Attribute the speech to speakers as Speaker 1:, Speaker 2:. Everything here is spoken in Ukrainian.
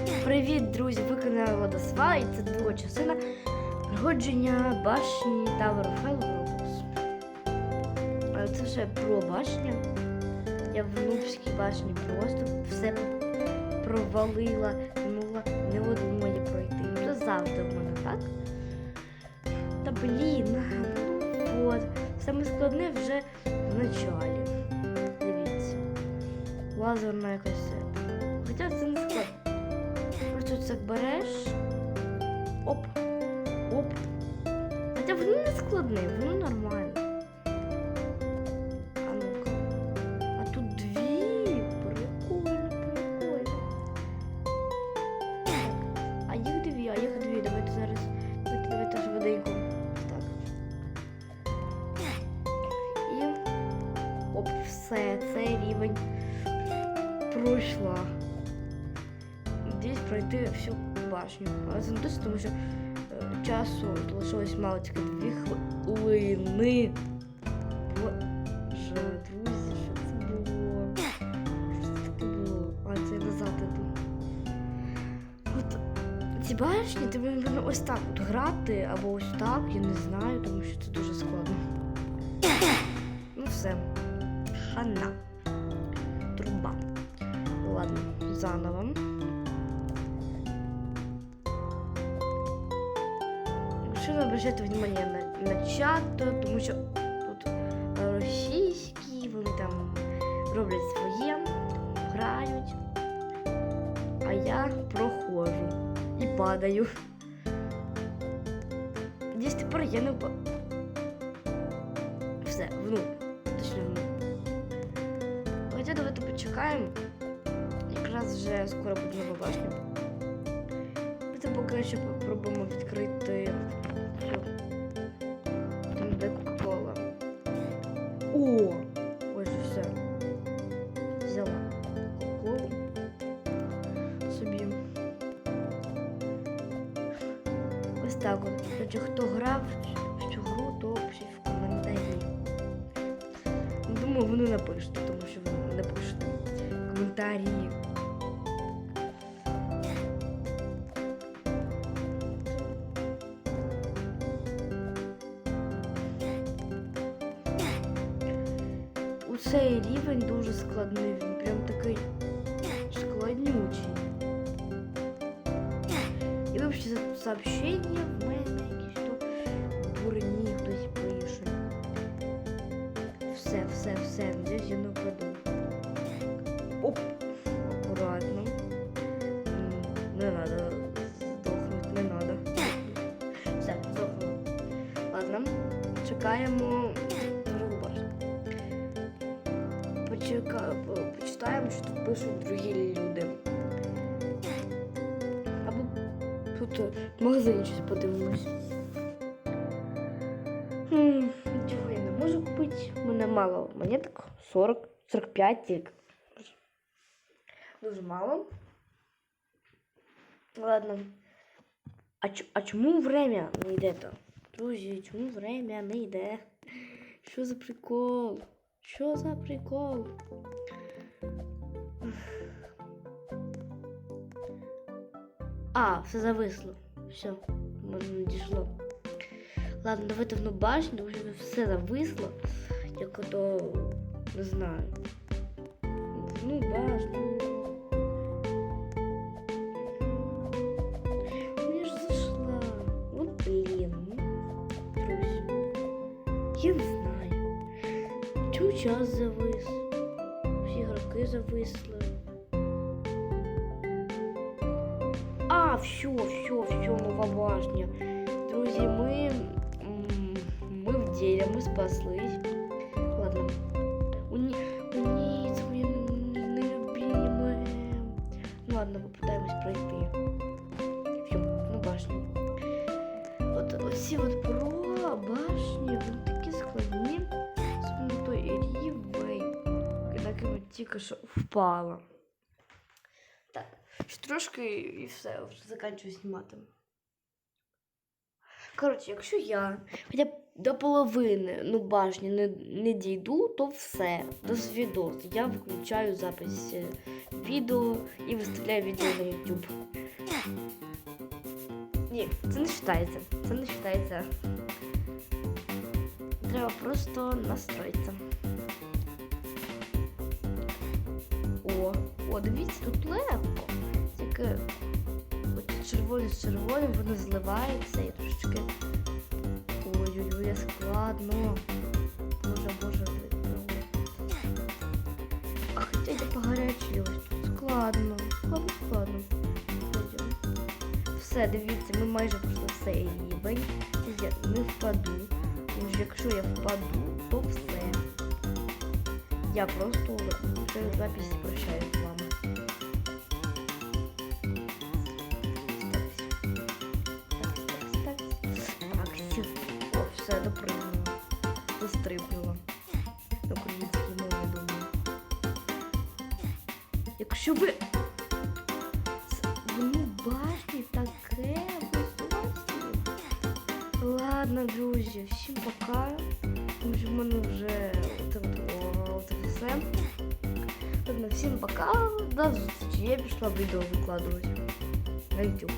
Speaker 1: Привіт, друзі! Ви канал Владислава і це друга частина проходження башні Tower of Hell. Це вже про башню. Я в Нубській башні просто все провалила, могла не її пройти. Це завжди в мене, так? Та блін, от. Саме складне вже в началі. Дивіться. Лазерна якась. це. Хоча це не складно. Просто так береш. Оп. Оп. Хоча воно не складне, воно нормально. А ну-ка. А тут дві. Прикольно, прикольно. А їх дві, а їх дві. Давайте зараз. Давайте, давайте швиденько. Так. І. Оп, все, цей рівень пройшла. Надіюсь пройти всю башню. Але це не точно, тому що е, часу залишилось мало тільки дві хвилини. Боже, друзі, що це було? Що це таке було? А, це назад іду. От ці башні, ти повинен ось так от грати, або ось так, я не знаю, тому що це дуже складно. Ну все. Хана. Труба. Ладно, заново. Якщо не обращати внимание на, на чат, тому що тут е, російські, вони там роблять своє, грають, а я проходжу і падаю. Десь тепер я не впа- Все, вну. Точно вну. Хоча давайте почекаємо. Якраз вже скоро буде нова башня. Це поки що попробуємо відкрити. О! Ось все. Взяла Кока-Колу. Собі. Ось так от. Хоча хто грав в цю гру, то пишіть в коментарі. Думаю, вони напишуть, тому що вони напишете коментарі. Цей рівень дуже складний, він прям такий складнючий. І за сообщення, в мене якісь то дурні хтось пише. Все, все, все, надеюсь, я не впаду. Оп! Аккуратно. Не надо здохнуть, не надо. Все, здохну. Ладно, чекаємо Почека... Почитаємо, що тут пишуть другі люди. Або тут е, в магазині щось подивимось. Хм, Чого я не можу купити? У мене мало монеток. 40, 45 тільки. Дуже мало. Ладно. А, а чому время не йде то? Друзі, чому время не йде? Що за прикол? Що за прикол? А, все зависло. Все, воно не дійшло. Ладно, давайте в башню, тому що все зависло. Як ото не знаю. Ну, башню. Ну я ж зайшла. От блін. ну, Друзі. Я не знаю. Чому час завис? Всі ігроки зависли. А, все, все, все, нова башня. Друзі, ми, м, ми в ділі, ми спаслись. Ладно. У ні, у ні, це моє нелюбіме. Ну ладно, попытаємось пройти. Все, ну башню. От оці от про тільки що впала. Так, ще трошки і все, вже закінчую знімати. Коротше, якщо я хоча б до половини ну, башні не, не дійду, то все, до свідос. Я включаю запис е, відео і виставляю відео на YouTube. Ні, це не вважається. Це не вважається. Треба просто настроїтися. О, дивіться, тут легко. Тільки от червоне з червоним, воно зливається і трошечки. Ой-ой-ой, складно. Боже, боже. А хоча йде по гарячій, ось тут складно. Складно, складно. Все, дивіться, ми майже пройшли все рівень. Я не впаду. Тому що якщо я впаду, то все. Я просто через запись прощаюсь Якщо ви... Це- Воно башні таке високе. Ладно, друзі, всім пока. Тому що в мене вже от, от, от, от все. Ладно, всім пока. До зустрічі. Я пішла відео викладувати на YouTube.